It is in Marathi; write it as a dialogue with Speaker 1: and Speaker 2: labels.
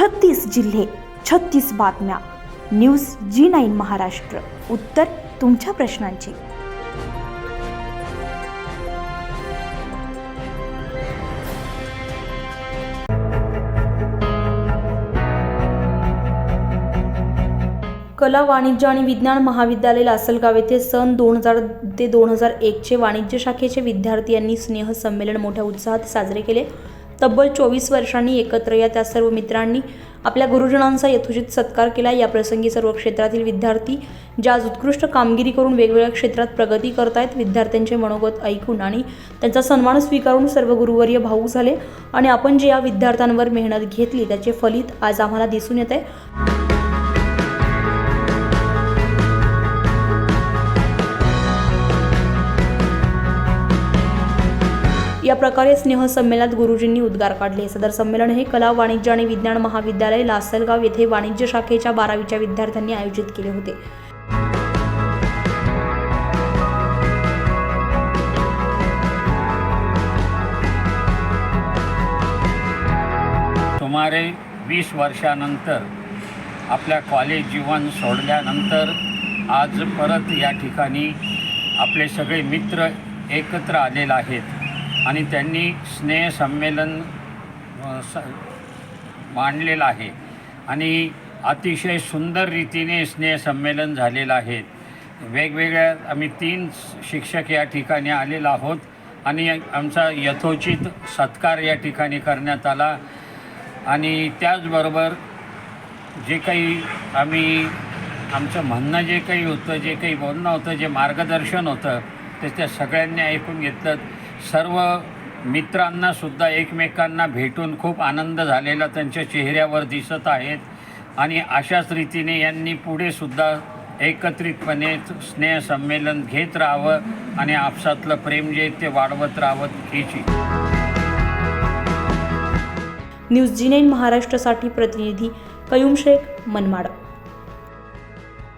Speaker 1: छत्तीस जिल्हे छत्तीस बातम्या. News G nine Maharashtra. उत्तर तुमच्या प्रश्नांची. कला वाणिज्य आणि विज्ञान महाविद्यालय लासलगाव येथे सन दोन हजार ते दोन हजार एकचे वाणिज्य शाखेचे विद्यार्थी यांनी स्नेह संमेलन मोठ्या उत्साहात साजरे केले. तब्बल चोवीस वर्षांनी एकत्र या त्या सर्व मित्रांनी आपल्या गुरुजनांचा यथोचित सत्कार केला. या प्रसंगी सर्व क्षेत्रातील विद्यार्थी ज्या आज उत्कृष्ट कामगिरी करून वेगवेगळ्या क्षेत्रात प्रगती करतायत विद्यार्थ्यांचे मनोगत ऐकून आणि त्यांचा सन्मान स्वीकारून सर्व गुरुवर्य भाऊक झाले. आणि आपण जे या विद्यार्थ्यांवर मेहनत घेतली त्याचे फलित आज आम्हाला दिसून येत आहे. या प्रकारे स्नेह संमेलनात गुरुजींनी उद्गार काढले. सदर संमेलन हे कला वाणिज्य आणि विज्ञान महाविद्यालय लासलगाव येथे वाणिज्य शाखेच्या बारावीच्या विद्यार्थ्यांनी आयोजित केले होते.
Speaker 2: सुमारे वीस वर्षानंतर आपल्या कॉलेज जीवन सोडल्यानंतर आज परत या ठिकाणी आपले सगळे मित्र एकत्र आलेले आहेत. आणि त्यांनी स्नेहसंमेलन संमेलन स मांडलेलं आहे. आणि अतिशय सुंदर रीतीने स्नेहसंमेलन झालेलं आहे. वेगवेगळ्या आम्ही तीन शिक्षक या ठिकाणी आलेलो आहोत आणि आमचा यथोचित सत्कार या ठिकाणी करण्यात आला. आणि त्याचबरोबर जे काही आम्ही आमचं म्हणणं जे काही होतं जे काही बोलणं होतं जे मार्गदर्शन होतं ते त्या सगळ्यांनी ऐकून घेतलं. सर्व मित्रांनासुद्धा एकमेकांना भेटून खूप आनंद झालेला त्यांच्या चेहऱ्यावर दिसत आहेत. आणि अशाच रीतीने यांनी पुढेसुद्धा एकत्रितपणे स्नेहसंमेलन घेत राहावं आणि आपसातलं प्रेम जे ते वाढवत राहावं हीच.
Speaker 1: न्यूज जी नाईन महाराष्ट्रासाठी प्रतिनिधी कयूम शेख मनमाड.